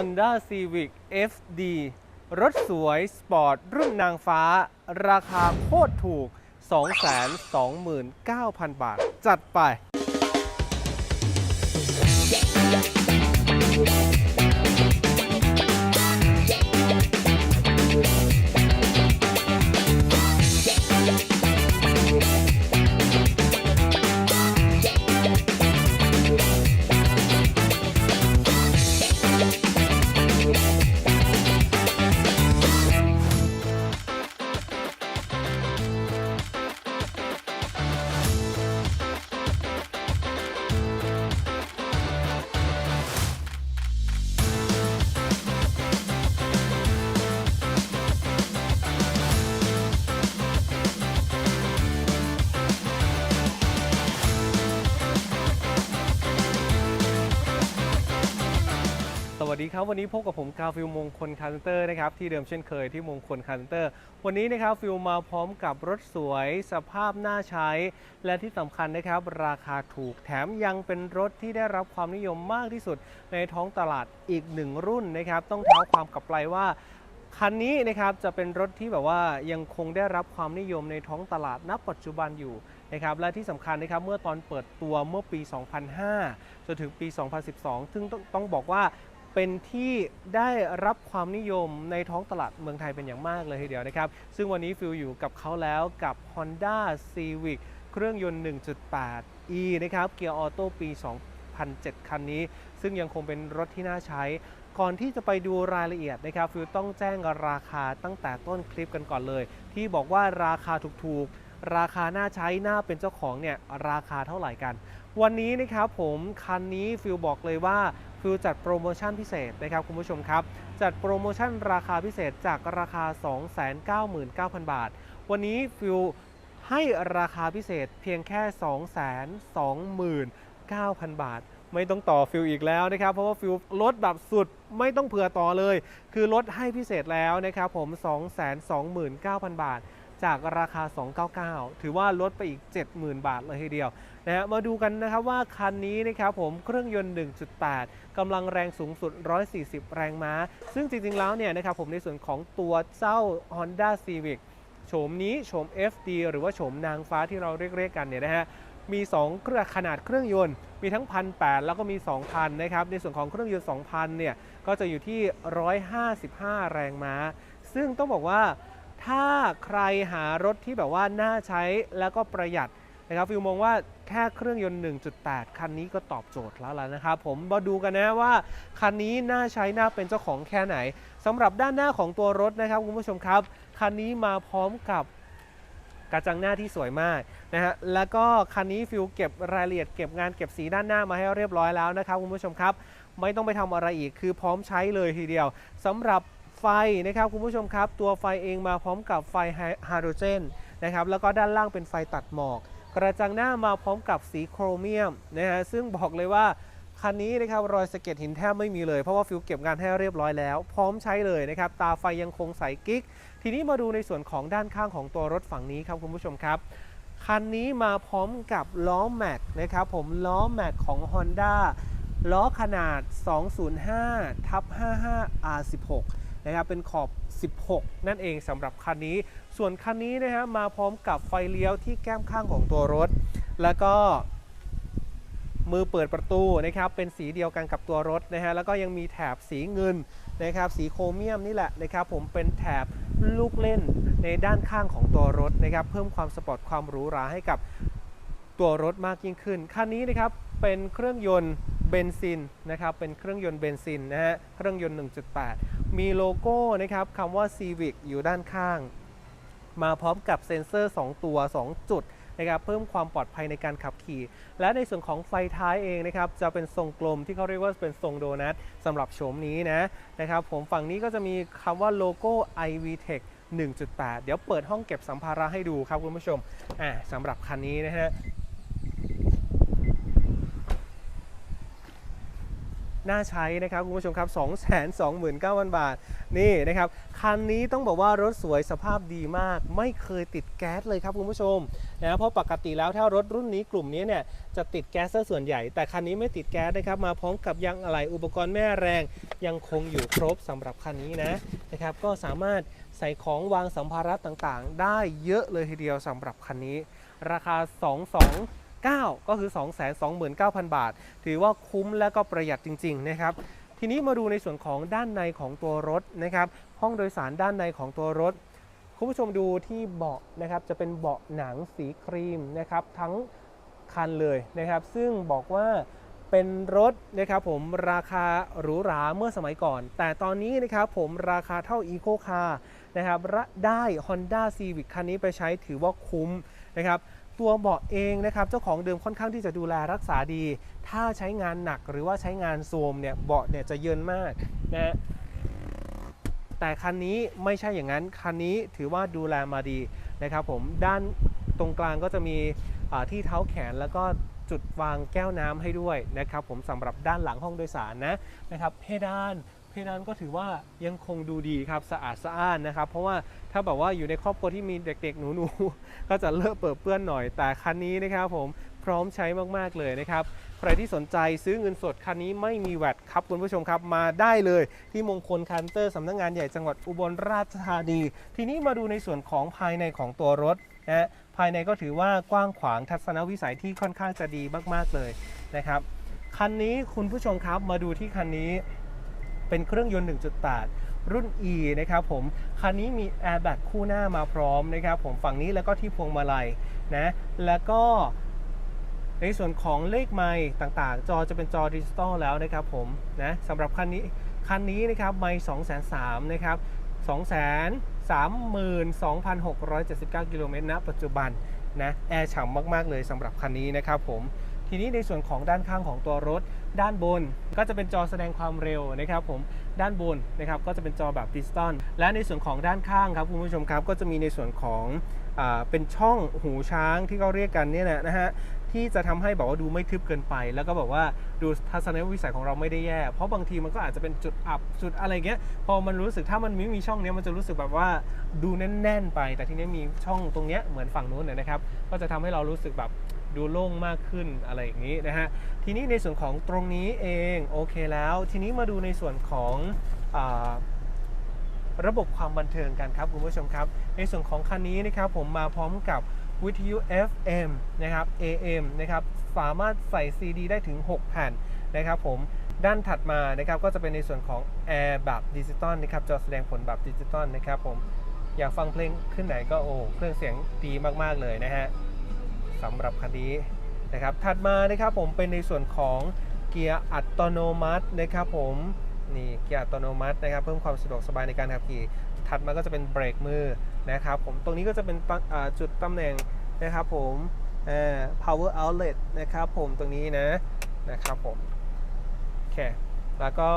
Honda Civic FD รถสวยสปอร์ตรุ่นนางฟ้า ราคาโคตรถูก 229,000 บาท จัดไป วัสดีครับ วันนี้พบกับผมกาฟิลมงคลคาร์เตอร์นะครับที่เดิมเช่นเคยที่มงคลคาร์เตอร์ วันนี้นะครับฟิลมาพร้อมกับรถสวยสภาพน่าใช้ และที่สำคัญนะครับราคาถูกแถมยังเป็นรถที่ได้รับความนิยมมากที่สุดในท้องตลาดอีกหนึ่งรุ่นนะครับต้องเท้าความกลับไปว่าคันนี้นะครับจะเป็นรถที่แบบว่ายังคงได้รับความนิยมในท้องตลาดณปัจจุบันอยู่นะครับและที่สำคัญนะครับเมื่อตอนเปิดตัวเมื่อปี 2005 จนถึงปี 2012 ซึ่งต้องต้องบอกว่า เป็นที่ได้รับความนิยมในท้องตลาดเมืองไทยเป็นอย่างมากเลยทีเดียวนะครับ ซึ่งวันนี้ฟิลอยู่กับเขาแล้วกับ Honda Civic เครื่องยนต์ 1.8 e นะครับ เกียร์ออโต้ปี 2007 คันนี้ ซึ่งยังคงเป็นรถที่น่าใช้ ก่อนที่จะไปดูรายละเอียดนะครับ ฟิลต้องแจ้งราคาตั้งแต่ต้นคลิปกันก่อนเลย ที่บอกว่าราคาถูกๆ ราคาน่าใช้น่าเป็นเจ้าของเนี่ยราคาเท่าไหร่กัน วันนี้นะครับผมคันนี้ฟิลบอกเลยว่าฟิลจัดโปรโมชั่นพิเศษนะครับคุณผู้ชมครับ จัดโปรโมชั่นราคาพิเศษจากราคา 299,000 บาท วันนี้ฟิลให้ราคาพิเศษเพียงแค่ 229,000 บาท ไม่ต้องต่อฟิลอีกแล้วนะครับ เพราะว่าฟิลลดแบบสุดไม่ต้องเผื่อต่อเลย คือลดให้พิเศษแล้วนะครับผม 229,000 บาท จากราคา 299 ถือว่าลดไปอีก 70,000 บาทเลยทีเดียวนะฮะมาดูกันนะครับว่าคันนี้นะครับผมเครื่องยนต์ 1.8กำลังแรงสูงสุด 140 แรงม้า ซึ่งจริงๆ แล้วเนี่ยนะครับผมในส่วนของตัวเจ้า Honda Civic โฉมนี้โฉม FD หรือว่าโฉมนางฟ้าที่เราเรียกๆกันเนี่ยนะฮะมี 2 เครื่องขนาดเครื่องยนต์ มีทั้ง1,800แล้วก็มี 2,000 นะครับ ในส่วนของเครื่องยนต์ 2,000 เนี่ย ก็จะอยู่ที่ 155 แรงม้า ซึ่งต้องบอกว่า ถ้าใครหารถที่แบบว่าน่าใช้แล้วก็ประหยัดนะครับฟิลมองว่าแค่เครื่องยนต์ 1.8 คันนี้ก็ตอบโจทย์แล้วล่ะนะครับ ผมมาดูกันนะว่า คันนี้น่าใช้น่าเป็นเจ้าของแค่ไหนสำหรับด้านหน้าของตัวรถนะครับ คุณผู้ชมครับ คันนี้มาพร้อมกับกระจังหน้าที่สวยมากนะฮะ แล้วก็คันนี้ฟิลเก็บรายละเอียดเก็บงานเก็บสีด้านหน้ามาให้เรียบร้อยแล้วนะครับคุณผู้ชมครับ ไม่ต้องไปทำอะไรอีกคือพร้อมใช้เลยทีเดียวสำหรับ ไฟนะครับคุณผู้ชมครับ ตัวไฟเองมาพร้อมกับไฟไฮโดรเจนนะครับแล้วก็ด้านล่างเป็นไฟตัดหมอก กระจังหน้ามาพร้อมกับสีโครเมียมนะฮะซึ่งบอกเลยว่าคันนี้นะครับรอยสะเก็ดหินแทบไม่มีเลย เพราะว่าฟิลเก็บงานให้เรียบร้อยแล้ว พร้อมใช้เลยนะครับตาไฟยังคงใสกิ๊ก ทีนี้มาดูในส่วนของด้านข้างของตัวรถฝั่งนี้ครับคุณผู้ชมครับ คันนี้มาพร้อมกับล้อแม็กนะครับผมล้อแม็กของ Honda ล้อขนาด 205ทับ55 R16 นะครับเป็นขอบ 16 นั่นเองสำหรับคันนี้ ส่วนคันนี้นะฮะมาพร้อมกับไฟเลี้ยวที่แก้มข้างของตัวรถ แล้วก็มือเปิดประตูนะครับเป็นสีเดียวกันกับตัวรถนะฮะแล้วก็ยังมีแถบสีเงินนะครับสีโครเมียมนี่แหละนะครับผมเป็นแถบลูกเล่นในด้านข้างของตัวรถนะครับเพิ่มความสปอร์ตความหรูหราให้กับตัวรถมากยิ่งขึ้นคันนี้นะครับเป็นเครื่องยนต์เบนซินนะครับเป็นเครื่องยนต์เบนซินนะฮะเครื่องยนต์ 1.8 มีโลโก้นะครับคำว่า Civic อยู่ด้านข้าง มาพร้อมกับเซ็นเซอร์ 2 ตัว 2 จุดนะครับเพิ่มความปลอดภัยในการขับขี่ และในส่วนของไฟท้ายเองนะครับจะเป็นทรงกลมที่เขาเรียกว่าเป็นทรงโดนัทสำหรับโฉมนี้นะนะครับผมฝั่งนี้ก็จะมีคำว่าโลโก้ iVTEC 1.8 เดี๋ยวเปิดห้องเก็บสัมภาระให้ดูครับคุณผู้ชมอ่าสำหรับคันนี้นะฮะ น่าใช้นะครับคุณผู้ชมครับ 229,000 บาท นี่นะครับ คันนี้ต้องบอกว่ารถสวยสภาพดีมาก ไม่เคยติดแก๊สเลยครับคุณผู้ชมนะเพราะปกติแล้วถ้ารถรุ่นนี้กลุ่มนี้เนี่ยจะติดแก๊สซะส่วนใหญ่ แต่คันนี้ไม่ติดแก๊สนะครับ มาพร้อมกับยางอะไหล่อุปกรณ์แม่แรง ยังคงอยู่ครบสำหรับคันนี้นะนะครับ ก็สามารถใส่ของวางสัมภาระต่างๆ ได้เยอะเลยทีเดียวสำหรับคันนี้ ราคา 9 ก็คือ 229,000 บาท ถือว่าคุ้มและก็ประหยัดจริง ๆ นะครับ ทีนี้มาดูในส่วนของด้านในของตัวรถนะครับ ห้องโดยสารด้านในของตัวรถ คุณผู้ชมดูที่เบาะนะครับ จะเป็นเบาะหนังสีครีมนะครับทั้งคันเลยนะครับ ซึ่งบอกว่าเป็นรถนะครับผมราคาหรูหราเมื่อสมัยก่อน แต่ตอนนี้นะครับผมราคาเท่า Eco Car นะครับได้ Honda Civic คันนี้ไปใช้ถือว่าคุ้มนะครับ ตัวเบาะเองนะครับเจ้าของเดิมค่อนข้างที่จะดูแลรักษาดี ถ้าใช้งานหนักหรือว่าใช้งานโซมเนี่ยเบาะเนี่ยจะเยินมากนะแต่คันนี้ไม่ใช่อย่างนั้น คันนี้ถือว่าดูแลมาดีนะครับผมด้านตรงกลางก็จะมีที่เท้าแขนแล้วก็จุดวางแก้วน้ำให้ด้วยนะครับผมสำหรับด้านหลังห้องโดยสารนะนะครับเพดาน เพดานก็ถือว่ายังคงดูดีครับสะอาดสะอ้านนะครับ เพราะว่าถ้าแบบว่าอยู่ในครอบครัวที่มีเด็กๆ หนูๆ ก็จะเลอะเปิดเปื้อนหน่อยแต่คันนี้นะครับผมพร้อมใช้มากๆเลยนะครับใครที่สนใจซื้อเงินสดคันนี้ไม่มีแวตครับคุณผู้ชมครับมาได้เลยที่มงคลคันเตอร์สำนักงานใหญ่จังหวัดอุบลราชธานี ทีนี้มาดูในส่วนของภายในของตัวรถนะภายในก็ถือว่ากว้างขวางทัศนวิสัยที่ค่อนข้างจะดีมากๆเลยนะครับคันนี้คุณผู้ชมครับมาดูที่คันนี้ เป็นเครื่องยนต์ 1.8 รุ่น E นะครับผม คันนี้มีแอร์แบ็กคู่หน้ามาพร้อมนะครับผมฝั่งนี้แล้วก็ที่พวงมาลัยนะ แล้วก็ในส่วนของเลขไมล์ต่างๆ จอจะเป็นจอดิจิตอลแล้วนะครับผมนะสำหรับคันนี้คันนี้นะครับไมล์2 3 0 0 0นะครับ232,679 กิโลเมตรณปัจจุบันนะแอร์ฉ่ำมาก ๆ เลยสำหรับคันนี้นะครับผมทีนี้ในส่วนของด้านข้างของตัวรถ ด้านบนก็จะเป็นจอแสดงความเร็วนะครับผมด้านบนนะครับก็จะเป็นจอแบบดิจิตอลและในส่วนของด้านข้างครับคุณผู้ชมครับก็จะมีในส่วนของอเป็นช่องหูช้างที่เขาเรียกกันเนี่ยนะนะฮะที่จะทำให้แบบว่าดูไม่ทึบเกินไป แล้วก็แบบว่าดูทัศนวิสัยของเราไม่ได้แย่ เพราะบางทีมันก็อาจจะเป็นจุดอับจุดอะไรเงี้ยพอมันรู้สึกถ้ามันไม่มีช่องเนี้ยมันจะรู้สึกแบบว่าดูแน่น ๆ ไป แต่ทีนี้มีช่องตรงเนี้ยเหมือนฝั่งนู้นเนยนะครับก็จะทำให้เรารู้สึกแบบ ดูโล่งมากขึ้นอะไรอย่างนี้นะฮะ ทีนี้ในส่วนของตรงนี้เองโอเคแล้ว ทีนี้มาดูในส่วนของอระบบความบันเทิงกันครับคุณผู้ชมครับ ในส่วนของคันนี้นะครับผมมาพร้อมกับวิทยุ FM นะครับ AM นะครับสามารถใส่ CD ได้ถึง 6 แผ่นนะครับผมด้านถัดมานะครับก็จะเป็นในส่วนของ Air แบบดิจิตอลนะครับจอแสดงผลแบบดิจิตอลนะครับผมอยากฟังเพลงขึ้นไหนก็โอ้เครื่องเสียงดีมากๆเลยนะฮะ สำหรับคันนี้นะครับ ถัดมานะครับผมเป็นในส่วนของเกียร์อัตโนมัตินะครับผมนี่เกียร์อัตโนมัตินะครับ เพิ่มความสะดวกสบายในการขับขี่ ถัดมาก็จะเป็นเบรกมือนะครับผมตรงนี้ก็จะเป็นจุดตำแหน่งนะครับผมเอ่อ power outlet นะครับผมตรงนี้นะนะครับผมโอเคแล้วก็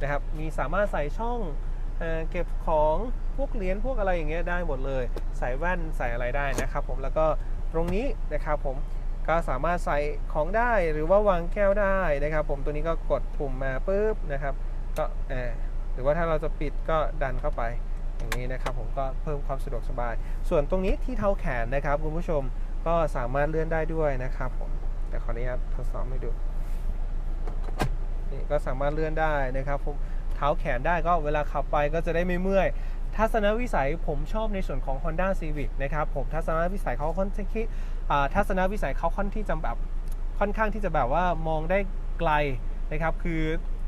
นะครับมีสามารถใส่ช่องเอเก็บของพวกเหรียญพวกอะไรอย่างเงี้ยได้หมดเลย ใส่แว่นใส่อะไรได้นะครับผมแล้วก็ ตรงนี้นะครับผมก็สามารถใส่ของได้หรือว่าวางแก้วได้นะครับ ผมตัวนี้ก็กดปุ่มมาปุ๊บนะครับ ก็เออหรือว่าถ้าเราจะปิดก็ดันเข้าไปอย่างนี้นะครับ ผมก็เพิ่มความสะดวกสบาย ส่วนตรงนี้ที่เท้าแขนนะครับคุณผู้ชมก็สามารถเลื่อนได้ด้วยนะครับผมแต่ขออนุญาตทดสอบให้ดูนี่ก็สามารถเลื่อนได้นะครับผมเท้าแขนได้ก็เวลาขับไปก็จะได้ไม่เมื่อย ทัศนวิสัยผมชอบในส่วนของ Honda Civic นะครับผมทัศนวิสัยเขาค่อนที่ทัศนวิสัยเขาค่อนที่จะแบบค่อนข้างที่จะแบบว่ามองได้ไกลนะครับ คือ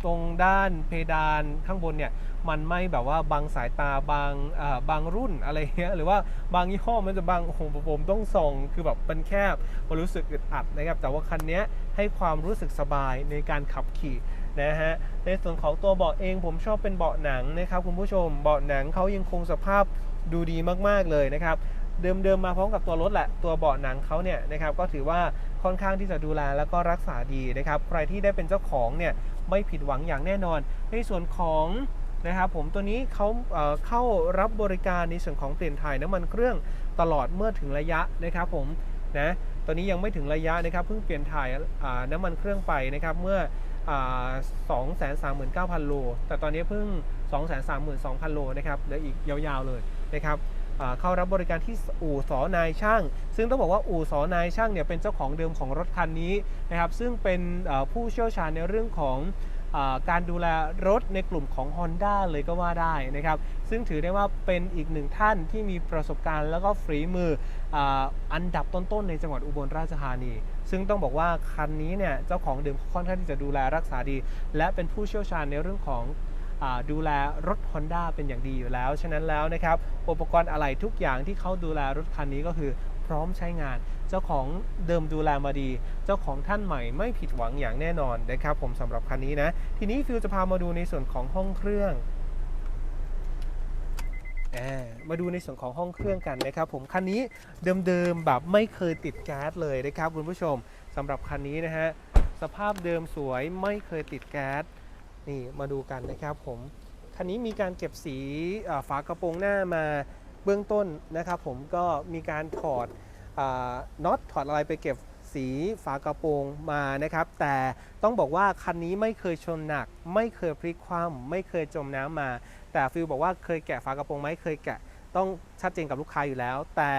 ตรงด้านเพดานข้างบนเนี่ยมันไม่แบบว่าบังสายตาบางบางรุ่นอะไรเงี้ยหรือว่าบางยี่ห้อมันจะบางโอ้โหผมต้องส่องคือแบบเป็นแคบมันรู้สึกอึดอัดนะครับแต่ว่าคันนี้ให้ความรู้สึกสบายในการขับขี่ นะฮะในส่วนของตัวเบาะเองผมชอบเป็นเบาะหนังนะครับคุณผู้ชมเบาะหนังเขายังคงสภาพดูดีมากๆเลยนะครับเดิมๆมาพร้อมกับตัวรถแหละตัวเบาะหนังเขาเนี่ยนะครับก็ถือว่าค่อนข้างที่จะดูแลแล้วก็รักษาดีนะครับใครที่ได้เป็นเจ้าของเนี่ยไม่ผิดหวังอย่างแน่นอน ในส่วนของนะครับผมตัวนี้เขาเเข้ารับบริการในส่วนของเปลี่ยนถ่ายน้ำมันเครื่องตลอดเมื่อถึงระยะนะครับผมนะตอนนี้ยังไม่ถึงระยะนะครับเพิ่งเปลี่ยนถ่ายน้ำมันเครื่องไปนะครับเมื่อ สองแสนสามหมื่นเก้าพันโล แต่ตอนนี้เพิ่ง 2 3 2 0 0 0 โลนะครับเหลืออีกยาวๆเลยนะครับเข้ารับบริการที่อู่สอนายช่าง ซึ่งต้องบอกว่าอู่สอนายช่างเนี่ยเป็นเจ้าของเดิมของรถคันนี้นะครับซึ่งเป็นผู้เชี่ยวชาญในเรื่องของอการดูแลรถในกลุ่มของ Honda เลยก็ว่าได้นะครับ ซึ่งถือได้ว่าเป็นอีกหนึ่งท่านที่มีประสบการณ์แล้วก็ฝีมือออันดับต้นๆในจังหวัดอุบลราชธานี ซึ่งต้องบอกว่าคันนี้เนี่ยเจ้าของเดิมค่อนข้างที่จะดูแลรักษาดี และเป็นผู้เชี่ยวชาญในเรื่องของอดูแลรถ Honda เป็นอย่างดีอยู่แล้ว ฉะนั้นแล้วนะครับ อุปกรณ์อะไรทุกอย่างที่เขาดูแลรถคันนี้ก็คือพร้อมใช้งาน เจ้าของเดิมดูแลมาดี เจ้าของท่านใหม่ไม่ผิดหวังอย่างแน่นอนนะครับผมสำหรับคันนี้นะ ทีนี้ฟิวจะพามาดูในส่วนของห้องเครื่อง มาดูในส่วนของห้องเครื่องกันนะครับ ผมคันนี้เดิมๆแบบไม่เคยติดแก๊สเลยนะครับคุณผู้ชมสำหรับคันนี้นะฮะสภาพเดิมสวยไม่เคยติดแก๊สนี่มาดูกันนะครับผมคันนี้มีการเก็บสีฝากระโปรงหน้ามาเบื้องต้นนะครับ ผมก็มีการถอดน็อตถอดอะไรไปเก็บ สีฝากระโปรงมานะครับ แต่ต้องบอกว่าคันนี้ไม่เคยชนหนัก ไม่เคยพลิกคว่ำไม่เคยจมน้ำมา แต่ฟิลบอกว่าเคยแกะฝากระโปรงไหมเคยแกะต้องชัดเจนกับลูกค้าอยู่แล้ว แต่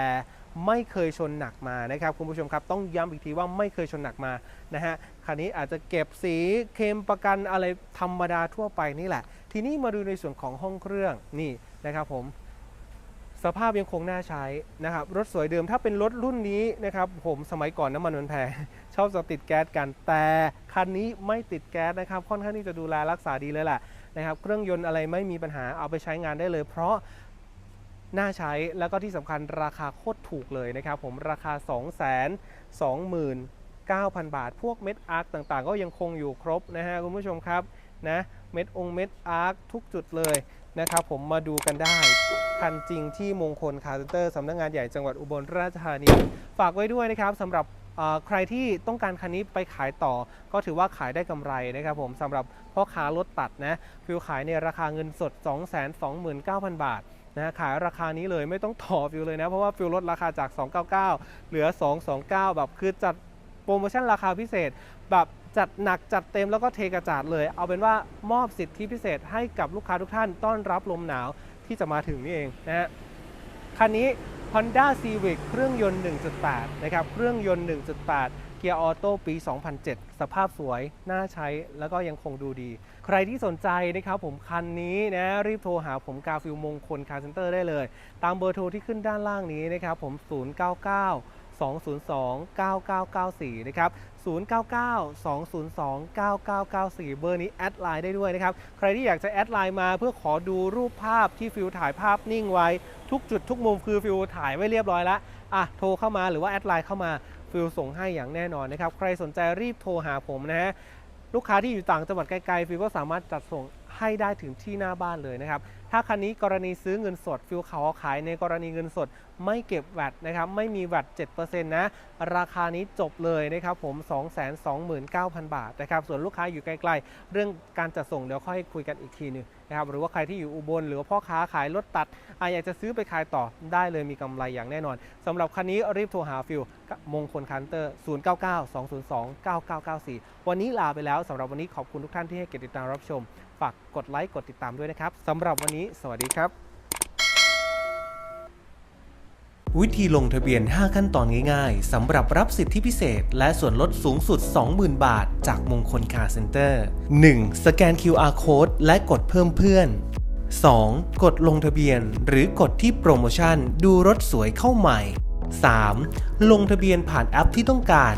ไม่เคยชนหนักมานะครับคุณผู้ชมครับต้องย้ำอีกทีว่าไม่เคยชนหนักมานะฮะคันนี้อาจจะเก็บสีเคลมประกันอะไรธรรมดาทั่วไปนี่แหละ ทีนี้มาดูในส่วนของห้องเครื่องนี่นะครับผม สภาพยังคงน่าใช้นะครับ รถสวยเดิมถ้าเป็นรถรุ่นนี้นะครับ ผมสมัยก่อนน้ำมันมันแพงชอบจะติดแก๊สกัน แต่คันนี้ไม่ติดแก๊สนะครับ ค่อนข้างที่จะดูแลรักษาดีเลยแหละนะครับ เครื่องยนต์อะไรไม่มีปัญหาเอาไปใช้งานได้เลย เพราะน่าใช้แล้วก็ที่สำคัญราคาโคตรถูกเลยนะครับ ผมราคา 2 2 9 0 0 0 บาท พวกเม็ดอาร์คต่างๆ ก็ยังคงอยู่ครบนะฮะคุณผู้ชมครับนะเม็ดองเม็ดอาร์คทุกจุดเลยนะครับ ผมมาดูกันได้ คันจริงที่มงคลคาร์เตอร์สำนักงานใหญ่จังหวัดอุบลราชธานี ฝากไว้ด้วยนะครับสำหรับใครที่ต้องการคันนี้ไปขายต่อ ก็ถือว่าขายได้กำไรนะครับผมสำหรับพ่อค้ารถตัดนะฟิวขายในราคาเงินสด 229,000 บาทนะขายราคานี้เลยไม่ต้องต่อฟิวเลยนะ เพราะว่าฟิวลดราคาจาก 299 เหลือ 229 แบบคือจัดโปรโมชั่นราคาพิเศษ แบบจัดหนักจัดเต็มแล้วก็เทกระจาดเลย เอาเป็นว่ามอบสิทธิพิเศษให้กับลูกค้าทุกท่านต้อนรับลมหนาว ที่จะมาถึงนี่เองนะฮะคันนี้ Honda Civic เครื่องยนต์ 1.8 นะครับ เครื่องยนต์ 1.8 เกียร์ออโต้ปี 2007 สภาพสวย น่าใช้ แล้วก็ยังคงดูดี ใครที่สนใจนะครับผมคันนี้นะ รีบโทรหาผมกาฟิลมงคลคาร์เซ็นเตอร์ได้เลย ตามเบอร์โทรที่ขึ้นด้านล่างนี้นะครับผม 099 202 9994 นะครับ 099 202 9994 เบอร์นี้แอดไลน์ได้ด้วยนะครับ ใครที่อยากจะแอดไลน์มาเพื่อขอดูรูปภาพที่ฟิลถ่ายภาพนิ่งไว้ ทุกจุดทุกมุมคือฟิลถ่ายไว้เรียบร้อยแล้วอะโทรเข้ามาหรือว่าแอดไลน์เข้ามาฟิลส่งให้อย่างแน่นอนนะครับ ใครสนใจรีบโทรหาผมนะฮะลูกค้าที่อยู่ต่างจังหวัดไกลๆฟิลก็สามารถจัดส่งให้ได้ถึงที่หน้าบ้านเลยนะครับ ถ้าคันนี้กรณีซื้อเงินสด ฟิลเขาขายในกรณีเงินสด ไม่เก็บแวตนะครับไม่มีแวต7%นะราคานี้จบเลยนะครับผม 229,000 บาทนะครับส่วนลูกค้าอยู่ไกลๆ เรื่องการจัดส่งเดี๋ยวค่อยคุยกันอีกทีหนึงนะครับหรือว่าใครที่อยู่อุบลหรือพ่อค้าขายรถตัดออยากจะซื้อไปขายต่อได้เลยมีกำไรอย่างแน่นอนสำหรับคันนี้รีบโทรหาฟิลมงคลคันเตอร์ 0992029994 วันนี้ลาไปแล้วสำหรับวันนี้ขอบคุณทุกท่านที่ให้เกียรติติดตามรับชมฝากกดไลค์กดติดตามด้วยนะครับสำหรับวันนี้สวัสดีครับ วิธีลงทะเบียน 5 ขั้นตอนง่ายๆสำหรับรับสิทธิพิเศษ และส่วนลดสูงสุด 20,000 บาท จากมงคลคาร์เซ็นเตอร์ 1. สแกน QR Code และกดเพิ่มเพื่อน 2. กดลงทะเบียน หรือกดที่โปรโมชั่นดูรถสวยเข้าใหม่ 3. ลงทะเบียนผ่านแอปที่ต้องการ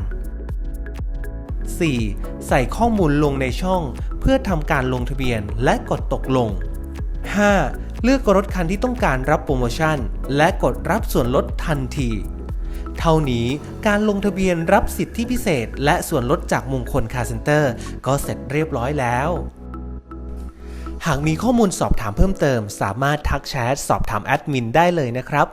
4. ใส่ข้อมูลลงในช่อง เพื่อทำการลงทะเบียนและกดตกลง 5. เลือกรถคันที่ต้องการรับโปรโมชั่น และกดรับส่วนลดทันที เท่านี้การลงทะเบียนรับสิทธิพิเศษ และส่วนลดจากมงคลคาร์เซ็นเตอร์ ก็เสร็จเรียบร้อยแล้ว หากมีข้อมูลสอบถามเพิ่มเติม สามารถทักแชทสอบถามแอดมินได้เลยนะครับ